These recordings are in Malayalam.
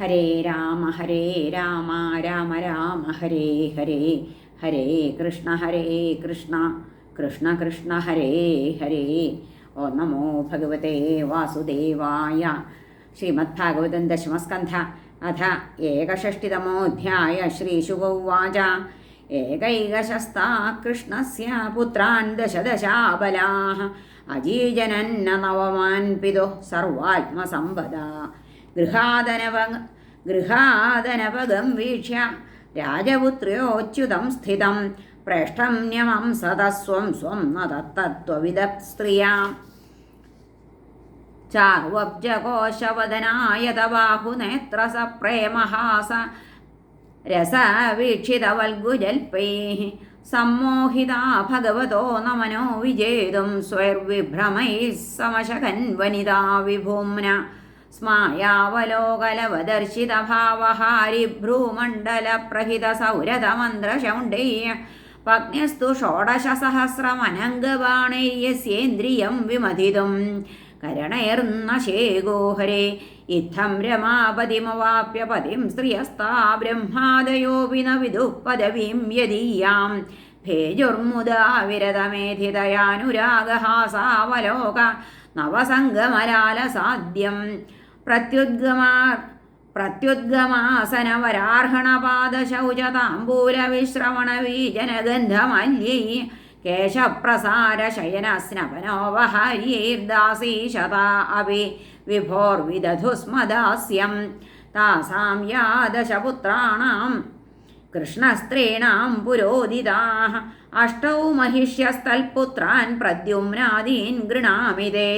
ഹരേ രാമ ഹരേ രാമ രാമ രാമ ഹരേ ഹരേ ഹരേ കൃഷ്ണ ഹരേ കൃഷ്ണ കൃഷ്ണ കൃഷ്ണ ഹരേ ഹരേ. ഓ നമോ ഭഗവതേ വാസുദേവായ. ശ്രീമദ്ഭാഗവതം ദശമസ്കന്ധ അഥ ഏകഷഷ്ടിതമോऽധ്യായ ശ്രീശുഗൗവാച ഏകൈകശസ്താ കൃഷ്ണസ്യ പുത്രാन् ദശദശാബലാः. അജീജനന്ന നവമാൻ പിതുः സർവാത്മസമ്പദാ. ഗൃഹാദനവ ഗൃഹാദനപഗം വീക്ഷ്യ. രാജപുത്ര്യോച്യുതം സ്ഥിതം. പ്രേഷ്ടം ന്യമം സതസ്വം സ്വം ന തത്തത്വവിദ സ്ത്രിയാം സ പ്രേമഹാസ രസവീക്ഷിതവൽഗുജൽപൈः. സമ്മോഹിതാ ഭഗവതോ നമനോ വിജേതും സ്വൈർവിഭ്രമൈः സമശകൻ വനിതാ വിഭൂമ്ന സ്മായാവലോകലവദർശിതഭാവഹാരിഭ്രൂമണ്ഡലപ്രഹിതസൗരതമന്ത്രശൗണ്ഡൈ പഗ്ന്യസ്തു ഷോഡശസഹസ്രമനംഗബാണൈര്യസ്യേന്ദ്രിയം വിമഥിതും കരണൈർന്നശേഗോഹരെ ഇത്തം രമാപതിമവാപ്യപതിം പതിം ബ്രഹ്മാദയോ വിന വിദുഃ പദവീം യദീയാം ഭേജുർമുദാ വിരതമേധിതയാനുരാഗഹാസാവലോക നവസംഗമലാലസാദ്യം പ്രത്യുദ്ഗമാ പ്രത്യുദ്ഗമാസനവരാർഹണപാദശൗചതാംബൂലവിശ്രവണവീജനഗന്ധമല്യൈ കേശപ്രസാരശയനസ്നപനോപഹാര്യൈർദാസീശതാ അപി വിഭോർവിദധുസ്മദാസ്യം താസാം യാദശപുത്രാണാം കൃഷ്ണസ്ത്രീണാം പുരോദിതാः അഷ്ടൗ महिष्यस्तल्पुत्रान् प्रद्युम्नादीन् गृणामि ते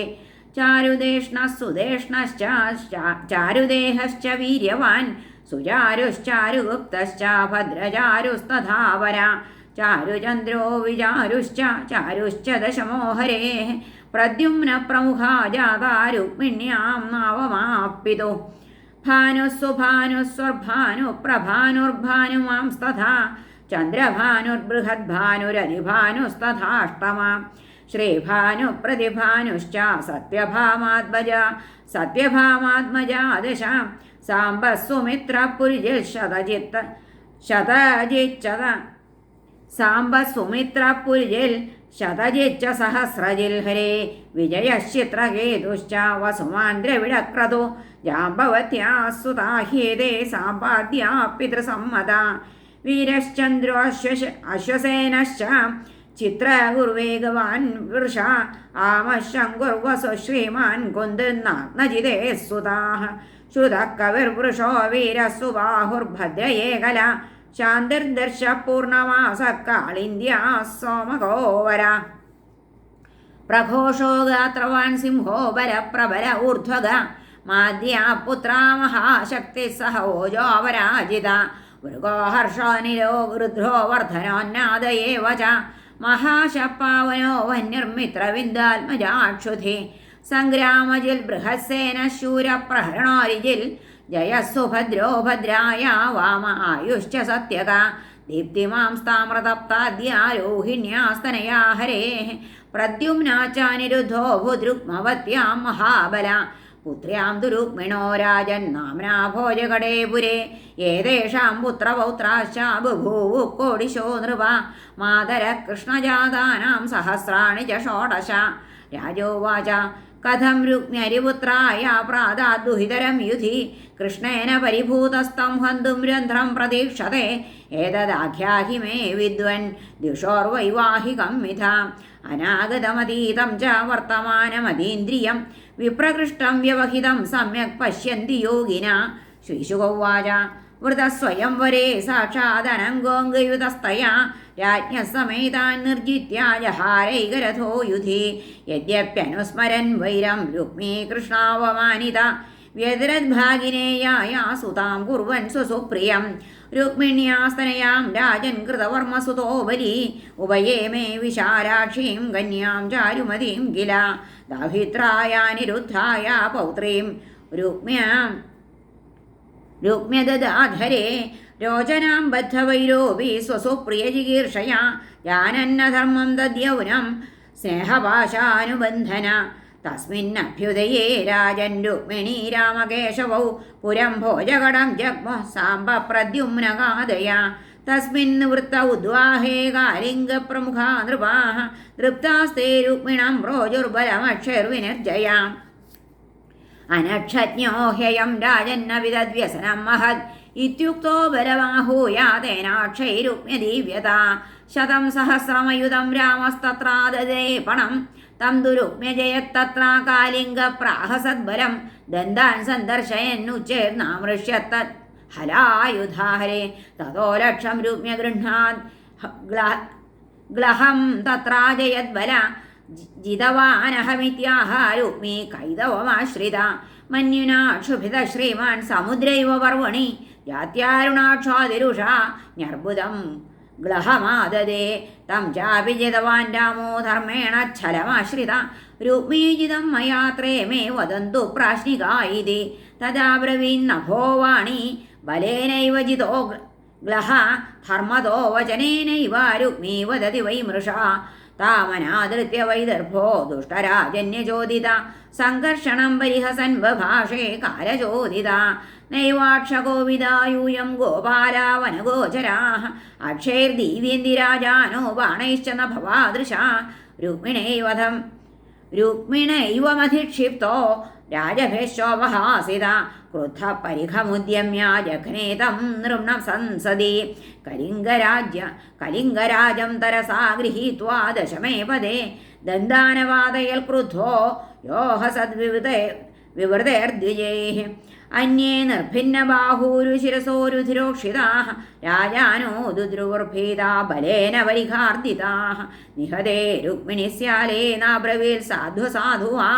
ചാരുദേഷ്ണസുദേഷ്ണശ്ച ചാരുദേഹശ്ച വീര്യവാൻ സുചാരുശ്ചാരുഗുപ്തശ്ച ഭദ്രചാരുസ്തധാവര ചാരുചന്ദ്രോ വിചാരുശ്ച ചാരുശ്ച ദശമോഹരേ പ്രദ്യുമ്ന പ്രമുഖാ ജാതാരുക്മിണ്യാം നാവമാപ്പിതു ഭാനുസ്സുഭാനുസ്വർഭാനു പ്രഭാനുർഭാനുമാംസ്തഥാ ചന്ദ്രഭാനുർബൃഹദ്ഭാനുരതിഭാനുസ്തഥാഷ്ടമാം. श्रीभानुप्रतिभानुश्च सत्यभामात्मजा सत्यभामात्मजा दशां साम्बः सुमित्रपुरिजित् शतजिच्छत साम्बः सुमित्रपुरिजिल् शतजिच्च सहस्रजिल्हरे विजयश्चित्रकेतुश्च वसुमान् द्रविडक्रतु जाम्बवत्या सुता ह्येते साम्बाद्या पितृसम्मता वीरश्चन्द्रो अश्वसेनश्च ചിത്രഗുർവേഗവാൻ വൃഷ ആമശങ്കുർവസുശ്രീമാൻ ശ്രീമാൻ സുതാഹ ശ്രുതക്കവിർവൃഷോ ശ്രുതകവിർവൃഷോ വീരസ്സു ബാഹുർഭദ്രയേകല ശാന്തിർദർശ പൂർണമാസ കാളിന്ത്യാ സോമകോവര പ്രഘോഷോ ഗാത്രവാൻ സിംഹോ ബലപ്രബല ഊർധ്വഗ. മാദ്യാ പുത്ര മഹാശക്തി സഹ ഓജോപരാജിത മൃഗോഹർഷോനിരോ വൃദ്ധോ വർധനോന്നാദയേവ ച महाशपावनो वह्निर्मित्रविन्दात्मजाक्षुधि सङ्ग्रामजिल् बृहत्सेन शूरप्रहरणोरिजिल् जयस्सुभद्रो भद्राया वाम आयुश्च सत्यगा दीप्तिमांस्तामृतप्ताद्यारोहिण्यास्तनया हरेः प्रद्युम्ना च निरुद्धो भुदृग्मवत्यां महाबला പുത്ര്യാം ദുരുക്മിണോ രാജൻ നാമ്നാ പുരേ. ഏതേഷാം പുത്രപൗത്രാശ്ച ബഭൂവു കോടിശോ നൃപ. മാതര കൃഷ്ണജാതാനാം സഹസ്രാണി ച ഷോഡശ. രാജോവാച കഥം രുക്മ്യരിപുത്രായ പ്രാതാദുഹിതരം യുധി. കൃഷ്ണേന പരിഭൂതസ്തം ഹന്തും രന്ധ്രം പ്രതീക്ഷത്തെ ഏതദാഖ്യാഹി മേ വിദ്വൻ ദിഷോർവൈവാഹികം വിധ അനാഗതമതീതം ച വർത്തമാനമതീന്ദ്രിയം. വിപ്രകൃഷ്ടം വ്യവഹിതം സമ്യക് പശ്യന്തി യോഗിന. ശ്രീശുകൗവാച വൃതസ്വയംവരേ സാക്ഷാദനങ്കോങ്കയുതസ്തയാ രാജ്ഞസമേതാൻ സമേതാൻ ജഹാരൈകരഥോ യുധി യദ്യപ്യനുസ്മരൻ വൈരം രുക്മീ കൃഷ്ണാവമാനിത വ്യതിരദ്ഭാഗിനേയായ സുതാം കുർവൻ സ്വസുപ്രിയം രുക്മിണ്യാസ്തനയാം രാജൻ കൃതവർമ്മസുതോ ബലി ഉഭയേ മേ വിശാലാക്ഷീം കന്യാം ചാരുമതീം കില. ദാഹിത്രായാനിരുദ്ധായ പൗത്രീം. രുക്മ്യാം രുക്മ്യദാധരേ രോചനാം ബദ്ധവൈരോപി സ്വസുപ്രിയജിഗീർഷയാ ജാനന്നധർമ്മം ദദ്യൗനം. സ്നേഹപാശാനുബന്ധന തസ്മിന്നഭ്യുദയേ രാജൻ രുക്മിണീ രാമകേശവൗ പുരം ഭോജകടം ജഗ്മ സാംബ പ്രദ്യുമ്നകാദയ തസ്മിൻ നിവൃത്ത ഉദ്വാഹേ കാലിംഗപ്രമുഖാ നൃപാഹ. തൃപ്താസ്തേ രുക്മിണം റോജുർബലമക്ഷർവിനിർജയാം അനക്ഷജ്ഞോ ഹ്യയം രാജന്ന വിദദ്വ്യസനം മഹത് ഇത്യുക്തോ ബലവാഹൂയാതേനാക്ഷൈരുക്മ്യദീവ്യത ശതം സഹസ്രമയുധം രാമസ്തത്രാദദേ പണം തം ദുരുക്മ്യജയത്തത്ര കാലിംഗപ്രാഹസദ്ബലം ദന്താൻ സന്ദർശയന്നുച്ചേർന്നാമൃഷ്യത്ത ഹലായുധാഹരേ. തതോ ലക്ഷം രൂപ്യ ഗൃഹാത് ഗ്ലഹം തത്രാജയദ്ബല. ജിതവാനഹമിത്യാഹ രുക്മി കൈതവമാശ്രിത. മന്യുനാ ക്ഷുഭിത ശ്രീമാൻ സമുദ്രൈവ പർവണി. ജാത്യാരുണാക്ഷാതിരുഷ ന്യർബുദം ഗ്ലഹമാദദേ തം ചാപിജിതവാൻ രാമോ ധർമ്മേണ ഛലമാശ്രിത. രുക്മീജിതം മയാത്രേ മേ വദന്തു പ്രാശ്നികായിതി. തദാ ബ്രവീന്നഭോവാണി ബലേനൈവ ജിതോ ഗ്ലഹ ധർമ്മതോ വചനേനൈവ രുക്മീ വദതി വൈ മൃഷ. താമനാദൃത്യ വൈദർഭോ ദുഷ്ടരാജന്യചോദിത സംഘർഷണം പരിഹസൻ ബഭാഷേ കാലചോദിത. നൈവാക്ഷകോവിദായൂയം ഗോപാലാവനഗോചരാ അക്ഷൈർദീവ്യന്തിരാജാനോ ബാണൈശ്ച ന ഭവാദൃശ. രുക്മിണൈവധം. രുക്മിണൈവമധിക്ഷിപ്തോ രാജഭേശോപഹാസിത ക്രുദ്ധ പരിഖമുദ്യമ്യ ജഘ്നേതം നൃണം സംസദി കലിംഗരാജ്യ കലിംഗരാജം തരസാ ഗൃഹീത്വാ ദശമേ പദേ. ദന്താനവാദയൽ ക്രുദ്ധോ യോഹ സദ്വിവൃതേ വിവൃതേർദ്വിജൈ അന്യേ നിർഭിന്നബാഹൂരു ശിരസോരുധിരോക്ഷിതാ രാജാനോ ദുദ്രുവർഭീതാ ബലേന പരിഘാർദിതാ നിഹതേ രുക്മിണി സ്യാലേനാബ്രവീൽ സാധു സാധുവാ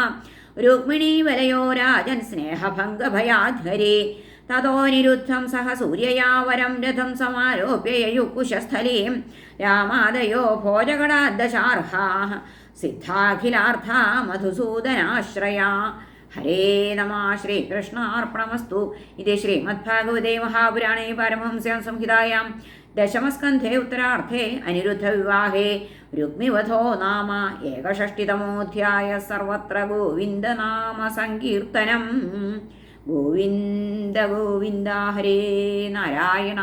രുക്മിണീ വലയോ രാജൻ സ്നേഹഭംഗഭയാധ്വരി. തതോ നിരുദ്ധം സഹ സൂര്യയാവരം രഥം സമാരോപ്യയുക്കുശസ്ഥലീം രാമാദയോ ഭോജകടാദശാർഹാ സിദ്ധാഖിലാർത്ഥാ മധുസൂദനാശ്രയാ. ഹരേ നമ ശ്രീകൃഷ്ണാർപ്പണമസ്തു. ഇത് ശ്രീമദ്ഭാഗവതേ മഹാപുരാണേ പരമഹംസ്യാം സംഹിതായാം. ഉത്തരാർത്ഥേ അനിരുദ്ധവിവാഹേ. രുക്മിവധോ നാമ ഏകഷഷ്ടിതമോധ്യായ സർവത്ര ഗോവിന്ദനാമ സങ്കീർത്തനം. ഗോവിന്ദ ഗോവിന്ദ ഹരേ നാരായണ.